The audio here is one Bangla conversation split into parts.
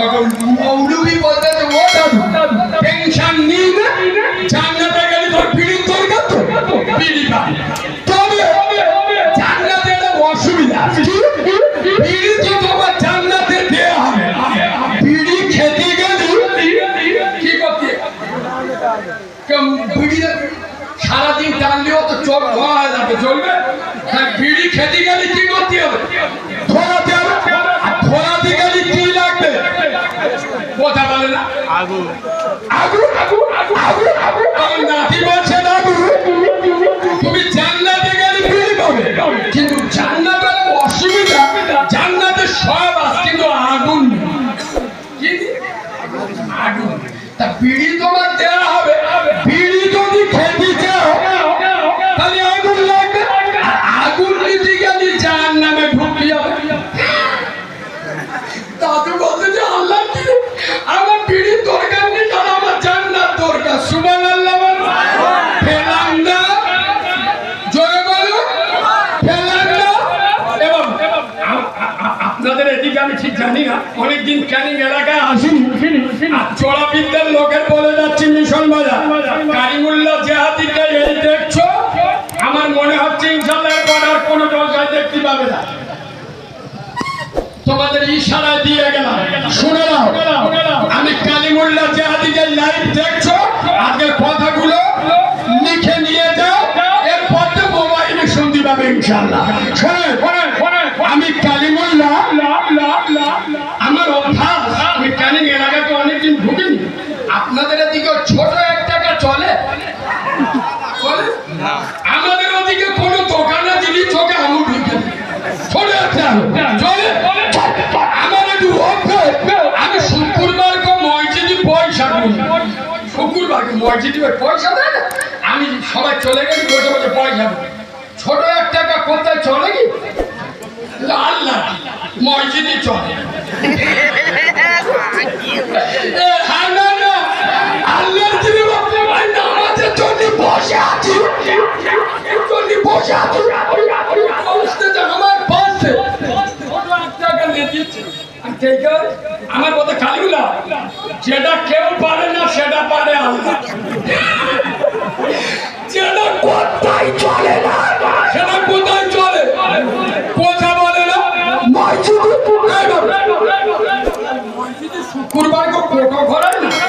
তখন মৌলবি বলতে ও দাদু টেনশন নিই না। জান্নাতে গেলে তোর বিড়ির দরকার তো। বিড়ি পাবি তবে জান্নাতে একটা অসুবিধা আছে। বিড়ি তো তোমার জান্নাতে দেয়া হবে বিড়ি খেতে গেলে কি করতে? সারাদিন টানলেও তো চোখ ধোয়া হয়ে যাবে চলবে? হ্যাঁ বিড়ি খেতে গেলে কি করতে হবে? না আগু আগু আগু আগু আগু আমার নাতি বলছে আগু তুমি জান্নাতে গেলে বিড়ি পাবে। কিন্তু জান্নাতের অসুবিধা, জান্নাতে সব আছে, কিন্তু আগুন আগুন তা বিড়ি তোমার জানি না অনেকদিন ক্যানিং এলাকায় আসিনি আর চড়াবিদ্যার লোকের বলে যাচ্ছি মিশন বাজার। কারিমুল্লাহ জেহাদিকে এই দেখছ? আমার মনে হচ্ছে ইনশাল্লাহ এরপর কোনো জলসায় দেখতে পাবে না। তোমাদের ইশারায় দিয়ে গেলাম। শুনে নাও। আমি কালিমুল্লাহ জেহাদিকে লাইভ দেখছ। আজকের কথাগুলো লিখে নিয়ে যাও। এরপর তো মোবাইলে শুনতে পাবে ইনশাল্লাহ। শোনেন। আমি কালিমুল্লাহ আমার অভ্যাস আমি ক্যানিং এলাকাতে অনেকদিন ঢুকিনি। আপনাদের এদিকে ছোট এক টাকা চলে। আমাদের ওদিকে কোনো দোকানে দিলি চোখে আঙুল ঢুকে। ছোট একটা চলে? আমার একটু আমি শুক্রবার কো মসজিদে পয়সা দিই শুক্রবার মসজিদে পয়সা দেয় আমি সবাই চলে গেলে বসে বসে পয়সা ছোট এক টাকা কোথায় চলে কি? আল্লাহ মসজিদে চলে। আল্লাহর বাপরে ভাই জন্য বসে আছি। বসে আমার কে? আমার কথা কালিগুলা যেটা কেউ পারে না, সেটা পারে আল্লাহ। যেটা কোথায় চলে না, সেটা কোথায় চলে কথা বলে না মসজিদে মসজিদে শুক্রবার কো কোটো ঘরে না কোটো ঢোকা দেয়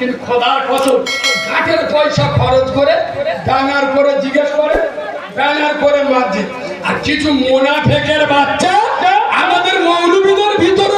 কিন্তু খোদার কসম কাঠের পয়সা খরচ করে ডাঙার করে জিজ্ঞেস করে ডাঙার করে মারছে। আর কিছু মোনা ঠেকের বাচ্চা আমাদের মৌলবীদের ভিতর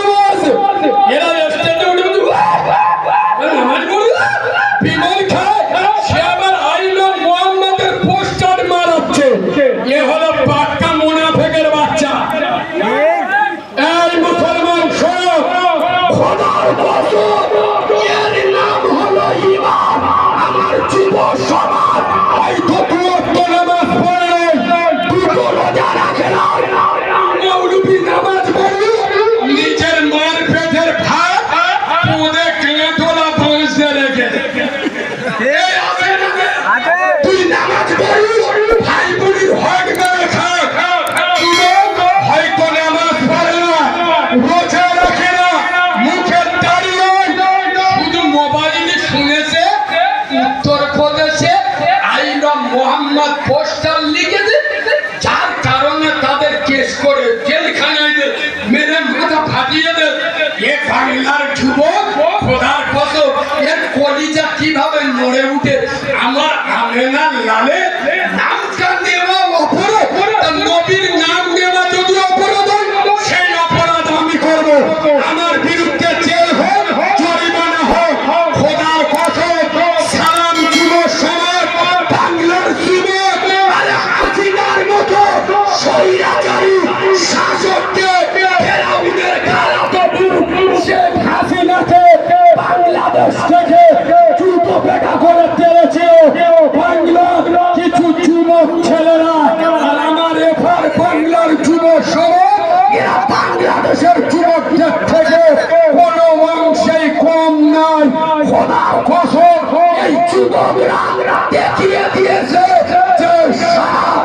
to walk it out. Get here, get.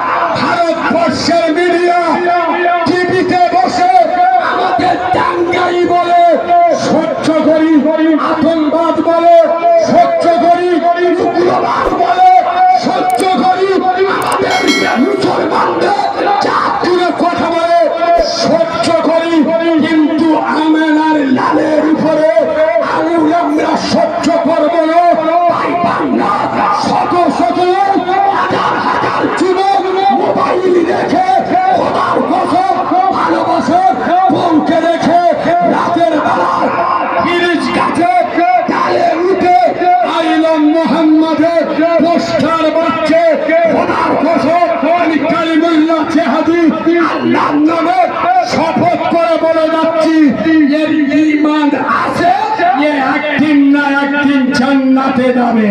জান্নাতে যাবে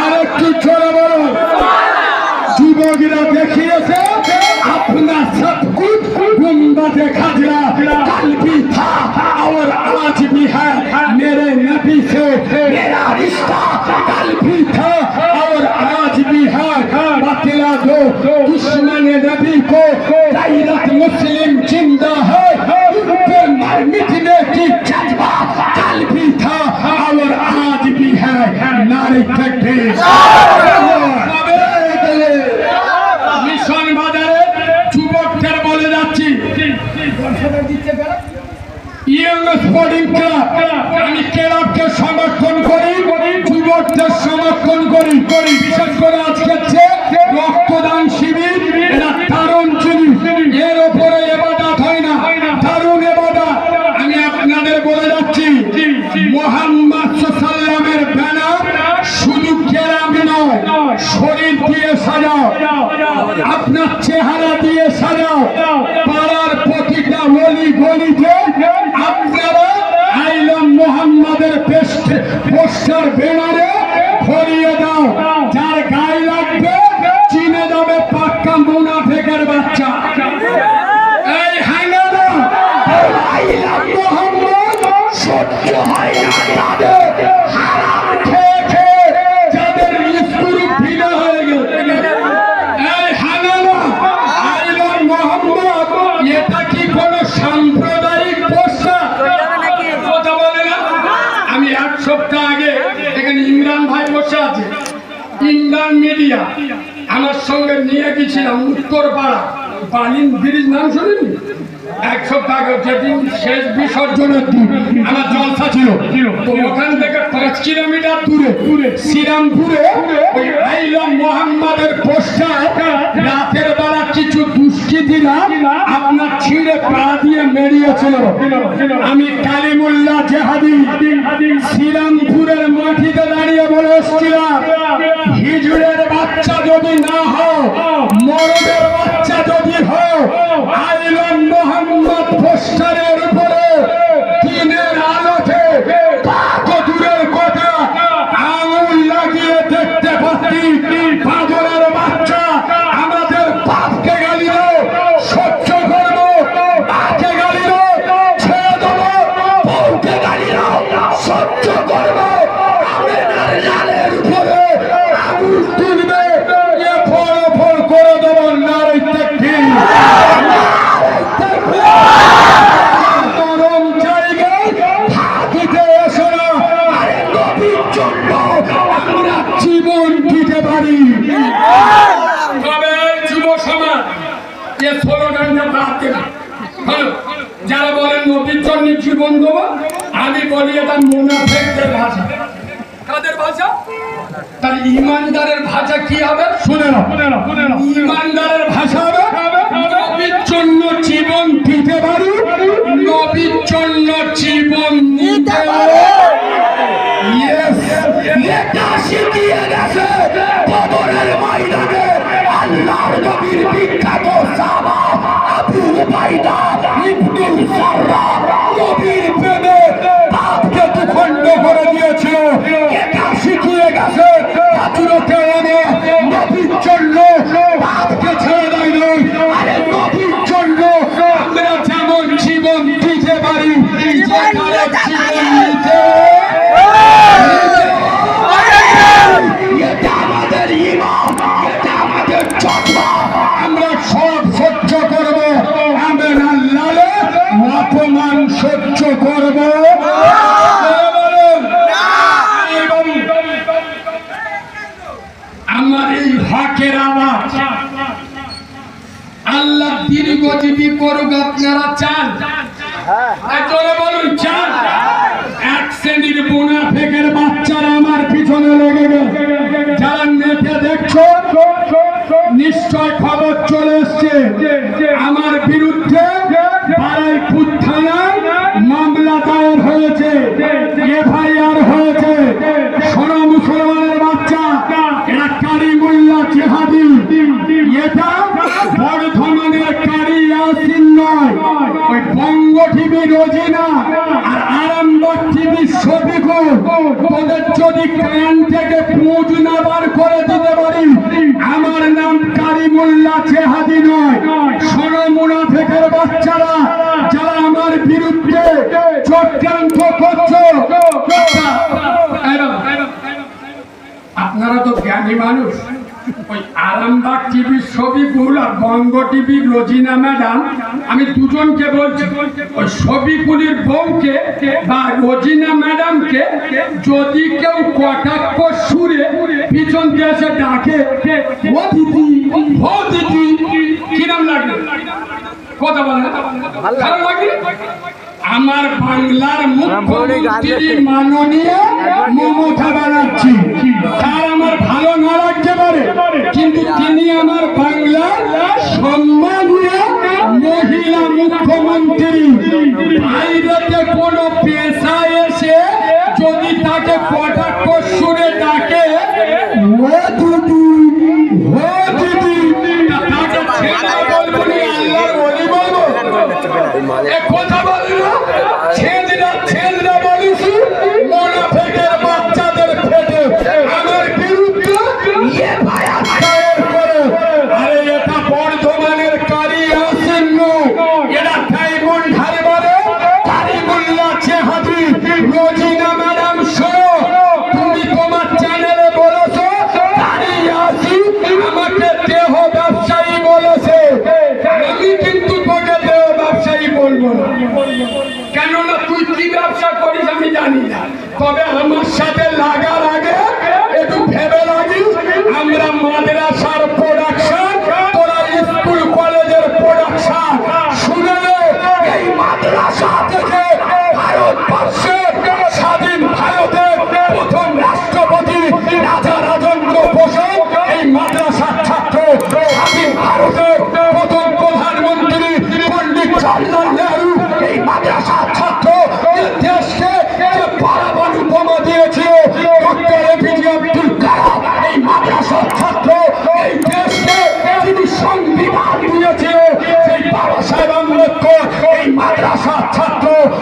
আর একটু ছোড়ে বড় যুবকরা দেখিয়েছে, আপনার সাথ গুন্দাতে খাজরা কালবি থা और आज भी है मेरे नबी और आज भी है बतला दो दुश्मन नबी को recording ಬೇಡ গিয়েছিলাম উত্তর পাড়া। পালিন ব্রিজ নাম শুনিনি? একশো টাকা যেদিন শেষ বিসর্জনের দিন, আমার জলসা ছিল। ওখান থেকে পাঁচ কিলোমিটার দূরে দূরে শ্রীরামপুরে মোহাম্মদের পোস্টার, রাতের বেলা কিছু দুষ্কৃতিরা আপনার ছিঁড়ে পা দিয়ে মেরিয়েছিল। আমি কালিমুল্লা জেহাদি, শ্রীরামপুরের মাটিতে দাঁড়িয়ে বলে এসছিলাম হিজুরের বাচ্চা যদি না হয় আমাদের হয়েছিল। শিখিয়ে গেছে। এনে নবীন চলল করুক আপনারা চান। হ্যাঁ। বলুন চান। এক শ্রেণির বোনা ফেকের বাচ্চারা আমার পিছনে মানুষ। ওই আরামবাগ টিভির ছবি গুল আর বঙ্গ টিভির রোজিনা ম্যাডাম, আমি দুজনকে বলছি, ওই ছবিগুলির বউকে বা রোজিনা ম্যাডামকে যদি কেউ কটাক্ষ সুরে পিছন দিয়ে এসে ডাকে ও দিদি ও দিদি কিরম লাগে কথা বলে ভালো লাগে আমার বাংলার মুখ্যমন্ত্রী মাননীয় মমতা ব্যানার্জি। তার আমার ভালো না লাগতে পারে। কিন্তু তিনি আমার বাংলার সম্মানীয় মহিলা মুখ্যমন্ত্রী। বাইরেতে কোনো পেশা এসে যদি তাকে কটাক্ষ সুরে ডাকে ও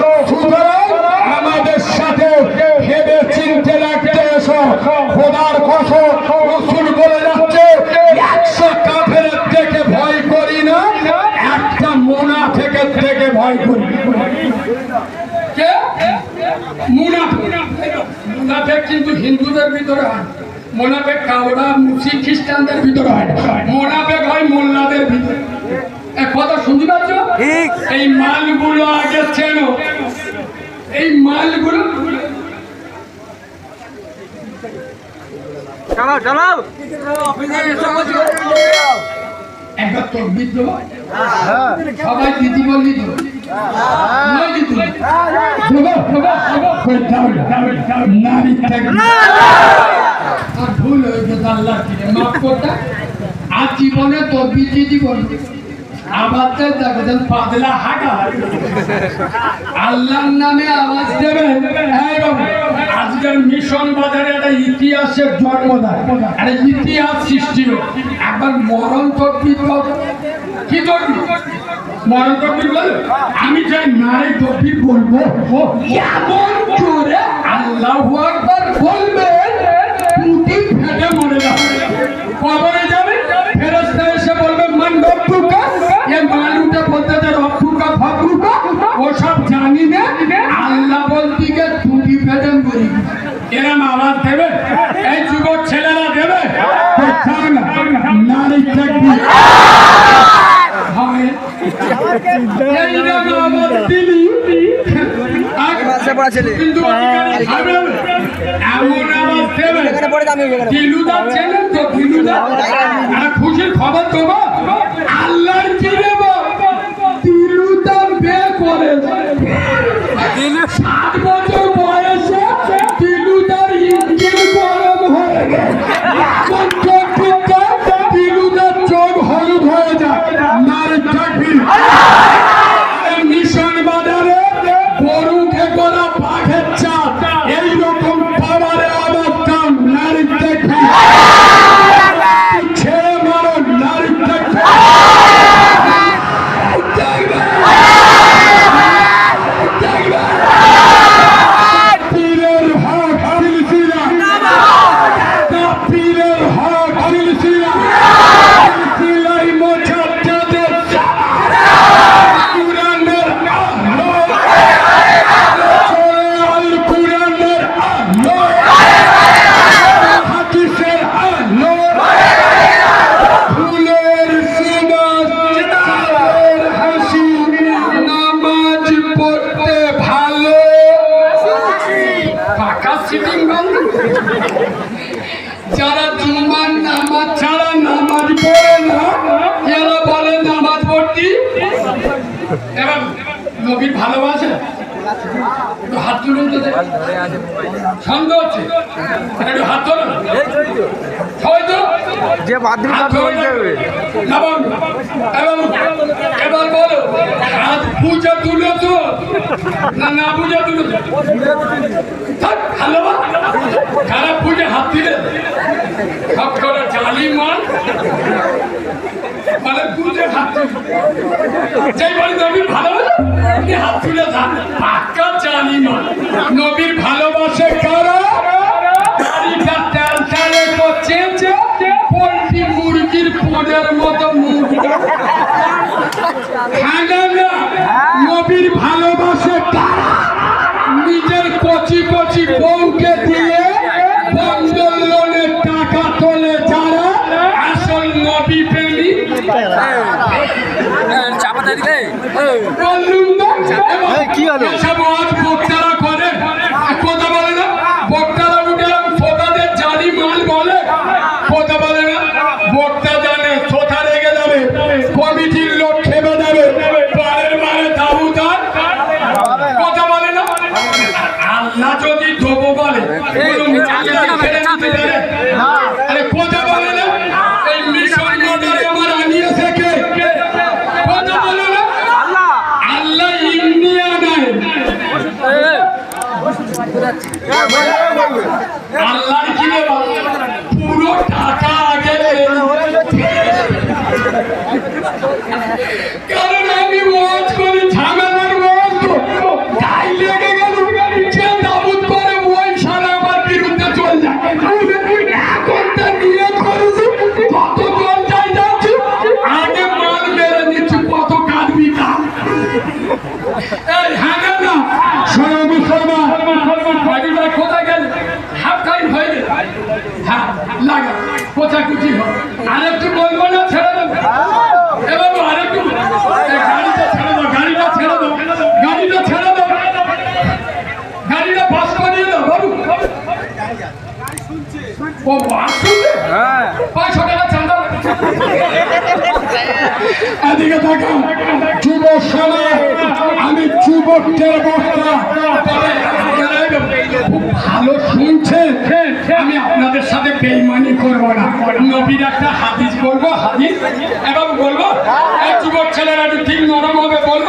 তো সুতরাং আমাদের সাথে ভেবে চিনতে রাখতে এসো। খোদার কসম, রসুল বলে যাচ্ছে, একশো কাফের থেকে ভয় করি না, একটা মোনা থেকে থেকে ভয় করি। মুনাফেক কিন্তু হিন্দুদের ভিতরে হয়। মোনাফেক কাবড়া মুসি খ্রিস্টানদের ভিতরে হয়। মোনাফেক হয় মোল্লাদের ভিতরে। কথা শুনতে পাচ্ছ এই মালগুলো আগে চেনো এই মালগুলো চালাও চালাও। একবার তকবির দেবো সবাই দিদি বললি তো। নয় দিদি। দেবো? কই দাও না, দাও না। নারী ভুল গেছে আল্লাহ মাফ করতে। আর জীবনে তকবির দিদি বলবি আবার দেখেন পাতলা হাঁটা আল্লাহর নামে আওয়াজ দেবেন আজকের মিশন বাজারে একটা ইতিহাসের জন্ম দেয়। ইতিহাস সৃষ্টি একবার মরণ। কি বল? আমি নারী তকবির বলব এমন আল্লাহ বলবেন পড়া ছেলে এখানে পড়ে একটা খুশির খবর আল্লাহর করে। পাকা সিটিং যারা জুম্মার নামাজ ছাড়া নামাজ পড়ে না যারা বলে নামাজ পড়তি। এবার নবীর ভালোবাসে। হাত তুলুন তো দেখি। হচ্ছে একটু হাত তুলুন যে তাকে তুলুন। বলতে হবে না। বাবু, এ এবার বলো। হাত পূজা তুলো তো। না না পূজা তুলো থাক, খারাপ পূজা হাত দিলে সব করে জালি মানে পুজো হাত যেই বলি নবীর ভালোবাসে হাত তুলে যান পাক্কা জানি না। নবীর ভালোবাসে কারা? গাড়িটা তেল তেলে করছে পোলট্রি মুরগির পোনের মতো মুরগিটা আল্লাহ কি রে বাবা? পুরো টাকা আগে আমি খুব ভালো শুনছেন আমি আপনাদের সাথে বেইমানি করব না নবীর একটা হাদিস বলব হাদিস এবং বলব যুবক ছেলেরা ঠিক নরম হবে বলব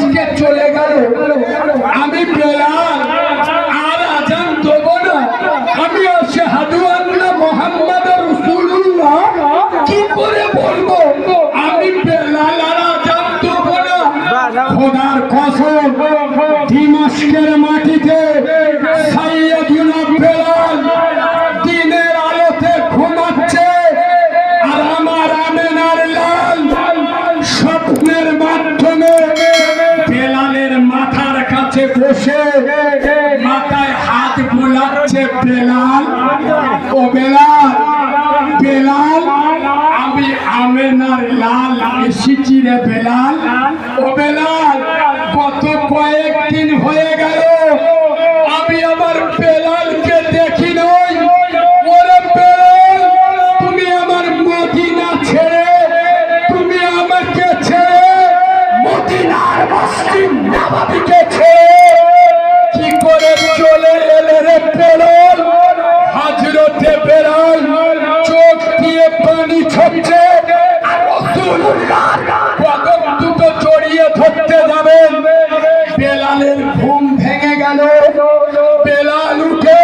চলে গেল আমি বেলাল আর আজান দেবো না আমি শাহাদু আল্লাহ মোহাম্মদ রসুল্লাহ কি করে বলব আমি বেলাল আর আজান দেবো না খোদার কসম দিমাস্কের মাটিতে সাইয়্যিদুনা বেলাল দিনের আলোতে ঘুমাচ্ছে আর আমার আমেনার লাল স্বপ্নের মাধ্যমে বেলালের মাথার কাছে বসে মাথায় হাত বুলাচ্ছে বেলাল, ও বেলাল বেলাল, আমি আমেনার লাল এসেছি রে বেলাল। ও বেলাল কত কয়েকদিন হয়ে গেল, আমি আমার বেলালকে দেখি নই। ওরে বেলাল, তুমি আমার মদিনা ছেড়ে, তুমি আমাকে ছেড়ে মদিনার মসজিদ নবাবিকে ধরতে যাবেন বেলালের ঘুম ভেঙে গেল। বেলাল উঠে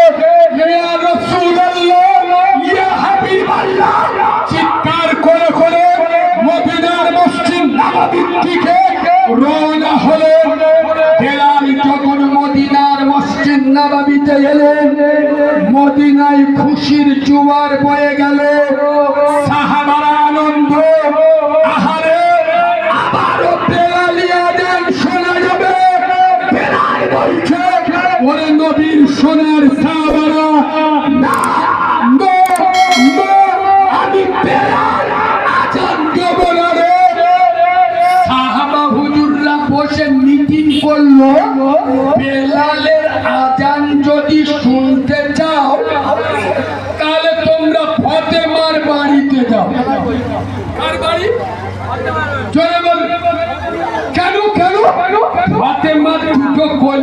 চিৎকার করে করে মদিনার মসজিদ নববীর দিকে রওনা হলেন বেলাল যখন মদিনার মসজিদ নববীতে এলেন, মদিনায় খুশির জোয়ার বয়ে গেল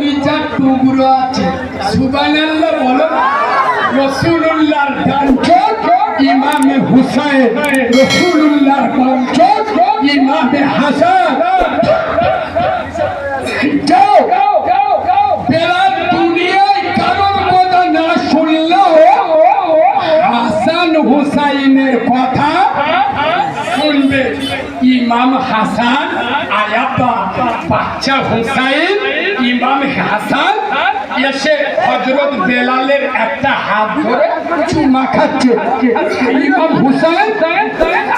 কলিজার টুকরো আছে। সুবহানাল্লাহ বলো। রসুল্লাহর ডানচোখ ইমামে হুসাইন। রসুল্লাহর বামচোখ ইমামে হাসান। ইমাম হাসান বাচ্চা হুসাইন ইমাম হাসান এসে হজরত বেলালের একটা হাত ধরে চুমা খাচ্ছে ইমাম হুসাইন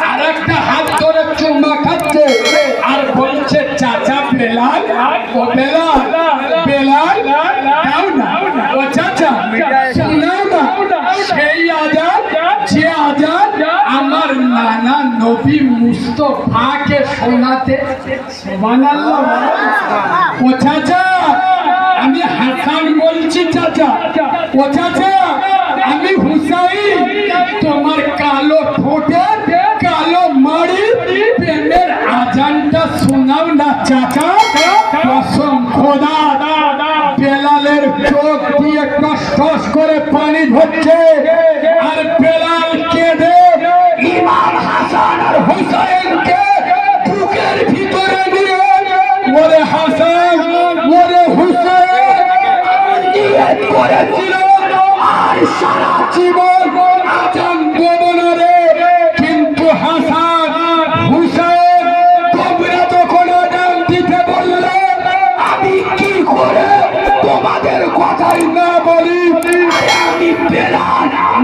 আর একটা হাত ধরে চুমা খাচ্ছে আর বলছে চাচা বেলাল ও বেলাল বেলাল ও চাচা সেই আজাদ যে আজাদ আমার নানা নবী মুস্তফাকে শোনাতে। ও চাচা, আমি হাসান বলছি চাচা। ও চাচা, আমি হুসাইন। তোমার কালো ঠোঁটে, কালো মাড়ি, প্রেমের আজানটা শোনাও না চাচা। কসম খোদা। বেলালের চোখ দিয়ে টস করে পানি ধরছে। আর বেলাল কেঁদে হুসাইনকে বুকের ভিতরে নিয়ে ওরে হাসান, ওরে হুসাইন নিয়ত করেছিল আর সারা জীবন আজান দেব না রে। কিন্তু হাসান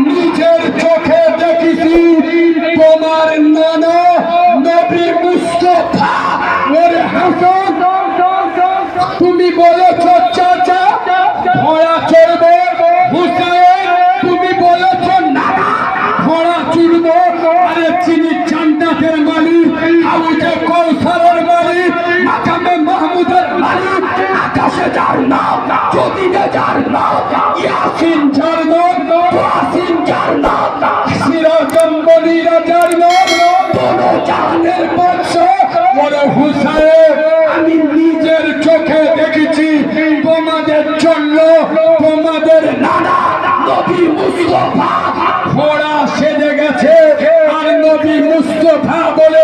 নিজের চোখে দেখেছি তোমার নানা নবী মুস্তফা, ওরে হাসান, তুমি বলেছ চাচা ঘোড়া চড়বো হুসেন তুমি বলেছ নানা ঘোড়া চড়বো, আরে চিনি চান্দাতের মালিক আবুজে কৌসারের মালিক মাকামে মাহমুদের মালিক আকাশে যার নাম যদিনে যার নাম, ইয়াসিন যার নাম ওয়াসিন যার নাম সিরাজম্বলিরা যার নাম নিজের চোখে দেখেছি তোমাদের জন্য, তোমাদের নানা নবী মুস্তফা। ঘোড়া গেছে, আর নবী মুস্তফা বলে